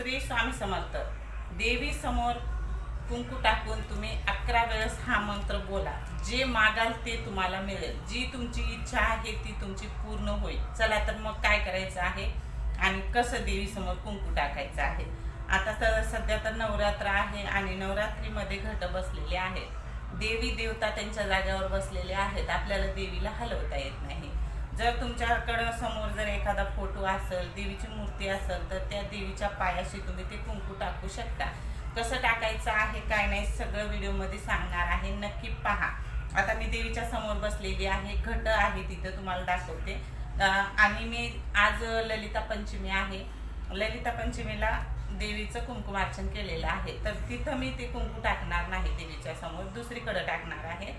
श्री स्वामी समर्थ. देवी समोर कुंकू टाकून तुम्ही अकरा वेळेस हा मंत्र बोला. जे मागाल ते तुम्हाला मिळेल. जी तुमची इच्छा आहे ती तुमची पूर्ण होईल. चला तर मग काय करायचं आहे? आणि कसं देवी समोर कुंकू टाकायचं आहे? आता तर सध्या तर नवरात्र आहे आणि नवरात्रीमध्ये घट बसलेले आहेत देवी देवता त्यांच्या जागेवर बसलेले आहेत. आपल्याला देवीला हलवता येत नाही. जर तुमच्याकडं समोर जर एखादा फोटो असेल देवीची मूर्ती असेल तर त्या देवीच्या पायाशी तुम्ही ते कुंकू टाकू शकता. कसं टाकायचं आहे काय नाही सगळं व्हिडिओमध्ये सांगणार आहे. नक्की पहा. आता मी देवीच्या समोर बसलेली आहे. घट आहे तिथं तुम्हाला दाखवते. आणि मी आज ललिता पंचमी आहे. ललिता पंचमीला देवीचं कुंकुमार्चन केलेलं आहे. तर तिथं मी ते कुंकू टाकणार नाही देवीच्या समोर. दुसरीकडं टाकणार आहे.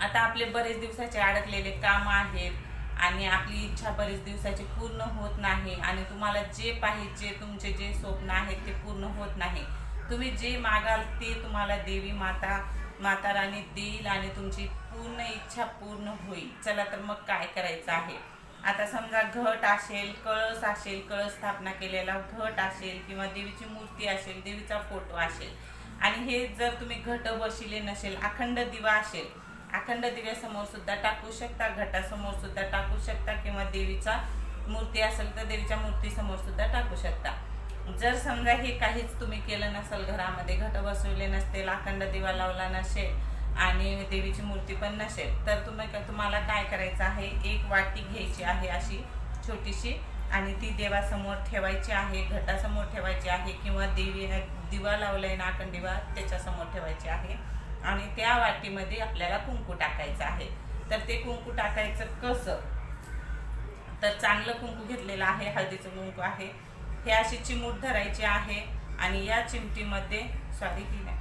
आता आपले बरेच दिवसाचे अडकलेले काम आहेत आणि आपली इच्छा बरेच दिवसाची पूर्ण होत नाही आणि तुम्हाला जे पाहिजे तुमचे जे स्वप्न आहेत ते पूर्ण होत नाही. तुम्ही जे मागाल ते तुम्हाला देवी माता माता राणी देईल आणि तुमची पूर्ण इच्छा पूर्ण होईल. चला तर मग काय करायचं आहे? आता समजा घट असेल कळस असेल कळस स्थापना केलेला घट असेल किंवा देवीची मूर्ती असेल देवीचा फोटो असेल. आणि हे जर तुम्ही घट बसिले नसेल अखंड दिवा असेल अखंड दिव्यासमोर सुद्धा टाकू शकता घटासमोर सुद्धा टाकू शकता किंवा देवीचा मूर्ती असेल तर देवीच्या मूर्तीसमोर सुद्धा टाकू शकता. जर समजा हे काहीच तुम्ही केलं नसेल घरामध्ये घट बसवले नसतील अखंड दिवा लावला नसेल आणि देवीची मूर्ती पण नसेल तर तुम्ही तुम्हाला काय करायचं आहे? एक वाटी घ्यायची आहे अशी छोटीशी आणि ती देवासमोर ठेवायची आहे घटासमोर ठेवायची आहे किंवा देवी दिवा लावलाय ना अखंड दिवा त्याच्यासमोर ठेवायची आहे. आणि त्या वाटीमध्ये आपल्याला कुंकू टाकायचं आहे. तर ते कुंकू टाकायचं कसं? तर चांगलं कुंकू घेतलेलं आहे हळदीचं कुंकू आहे. हे अशी चिमूट धरायची आहे आणि या चिमटीमध्ये सॉरी की नाही.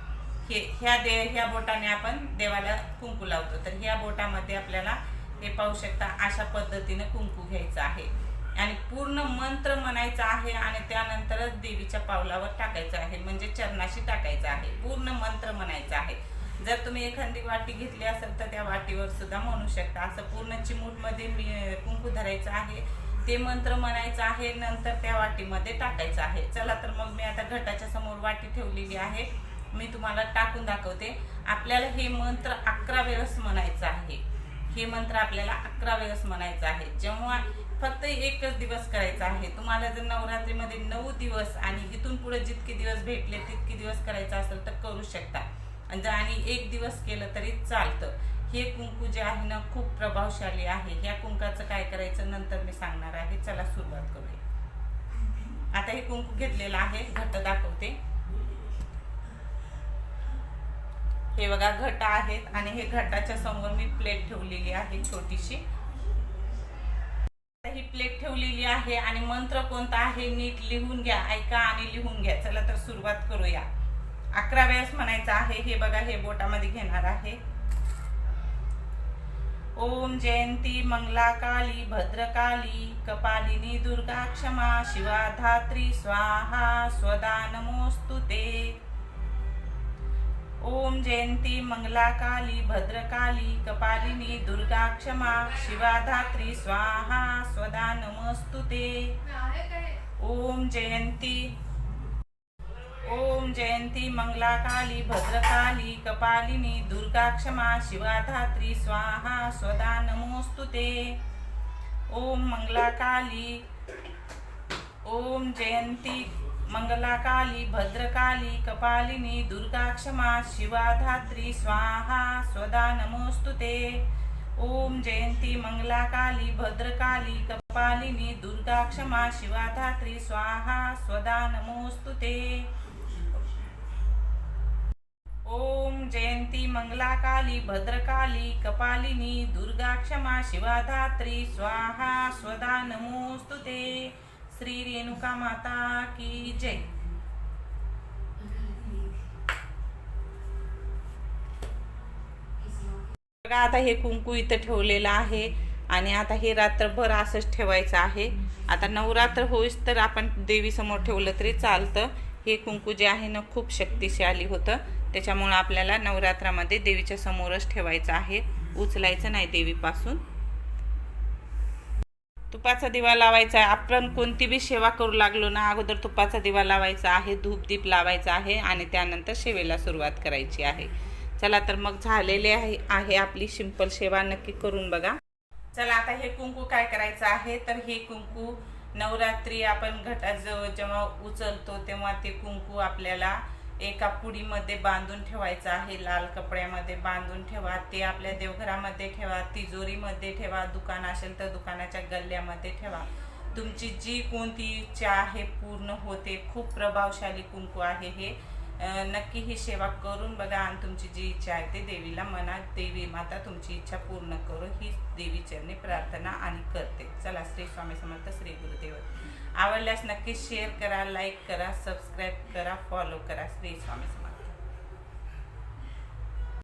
हे ह्या दे ह्या बोटाने आपण देवाला कुंकू लावतो. तर ह्या बोटामध्ये आपल्याला हे पाहू शकता अशा पद्धतीने कुंकू घ्यायचं आहे. आणि पूर्ण मंत्र म्हणायचा आहे आणि त्यानंतरच देवीच्या पावलावर टाकायचं आहे. म्हणजे चरणाशी टाकायचं आहे. पूर्ण मंत्र म्हणायचं आहे. जर तुम्ही एखादी वाटी घेतली असेल तर त्या वाटीवर सुद्धा म्हणू शकता. असं पूर्ण चिमूटमध्ये मी कुंकू धरायचं आहे. ते मंत्र म्हणायचं आहे नंतर त्या वाटीमध्ये टाकायचं आहे. चला तर मग मी आता घटाच्या समोर वाटी ठेवलेली आहे. मी तुम्हाला टाकून दाखवते. आपल्याला हे मंत्र अकरा वेळेस म्हणायचं आहे. हे मंत्र आपल्याला अकरा वेळेस म्हणायचं आहे. जेव्हा फक्त एकच दिवस करायचा आहे. तुम्हाला जर नवरात्रीमध्ये नऊ दिवस आणि इथून पुढे जितके दिवस भेटले तितके दिवस करायचं असेल तर करू शकता. आणि आणि एक दिवस केलं तरी चालतं. हे कुंकू जे आहे ना खूप प्रभावशाली आहे. ह्या कुंकाचं काय करायचं नंतर मी सांगणार आहे. चला सुरुवात करूया. आता हे कुंकू घेतलेलं आहे. घट दाखवते. हे बघा घट आहेत आणि हे घटाच्या समोर मी प्लेट ठेवलेली आहे छोटीशी. आता ही प्लेट ठेवलेली आहे आणि मंत्र कोणता आहे नीट लिहून घ्या. ऐका आणि लिहून घ्या. चला तर सुरुवात करूया. अकरा वेळेस म्हणायचं आहे हे बघा हे बोटामध्ये घेणार आहे. ओम जयंती मंगला काली भद्रकाली कपालिनी दुर्गा क्षमा शिवा धात्री स्वाहा स्वदा नमोस्तु ते. ओम जयंती मंगला काली भद्रकाली कपालिनी दुर्गा क्षमा शिवा धात्री स्वाहा स्वदा नमोस्तु ते. ओम जयंती ओम जयंती मंगलाकाली भद्रकाली कपालिनी दुर्गा क्षमा शिवाधात्री स्वाहा स्वदा नमोस्तु ते। ओम मंगलाकाली ओम जयंती मंगलाकाली भद्रकाली कपालिनी दुर्गा क्षमा शिवाधात्री स्वाहा स्वदा नमोस्तु ते। ओम जयंती मंगलाकाली भद्रकाली कपालिनी दुर्गा क्षमा शिवाधात्री स्वाहा स्वदा नमोस्तु ते। ओम जयंती मंगला काली भद्रकाली कपालिनी दुर्गा क्षमा शिवाधात्री स्वाहा स्वदा नमोस्तु ते। श्री रेणुका माता की जय। बघा आता हे कुंकू इथं ठेवलेलं आहे आणि आता हे रात्रभर असंच ठेवायचं आहे. आता नवरात्र होईस तर आपण देवीसमोर ठेवलं तरी चालतं. हे कुंकू जे आहे ना खूप शक्तिशाली होतं. त्याच्यामुळं आपल्याला नवरात्रामध्ये देवीच्या समोरच ठेवायचं आहे. उचलायचं नाही देवीपासून. तुपाचा दिवा लावायचा आहे. आपण कोणती बी सेवा करू लागलो ना अगोदर तुपाचा दिवा लावायचा आहे धूपदीप लावायचा आहे आणि त्यानंतर सेवेला सुरुवात करायची आहे. चला तर मग झालेले आहे आहे आपली सिंपल सेवा नक्की करून बघा. चला आता हे कुंकू काय करायचं आहे? तर हे कुंकू नवरात्री आपण घटाजवळ जेव्हा उचलतो तेव्हा ते कुंकू आपल्याला एका पुडीमध्ये बांधून ठेवायचं आहे. लाल कपड्यामध्ये बांधून ठेवा. ते आपल्या देवघरामध्ये ठेवा. तिजोरीमध्ये ठेवा. दुकान असेल तर दुकानाच्या गल्ल्यामध्ये ठेवा. तुमची जी कोणती इच्छा आहे पूर्ण होते. खूप प्रभावशाली कुंकू आहे हे. नक्की ही सेवा करून बघा आणि तुमची जी इच्छा आहे ते देवीला मना देवी माता तुमची इच्छा पूर्ण करू ही देवी चरणी प्रार्थना आणि करते. चला श्री स्वामी समर्थ श्री गुरुदेव. आवडल्यास नक्की शेअर करा लाईक करा सबस्क्राईब करा फॉलो करा. श्री स्वामी समर्थ.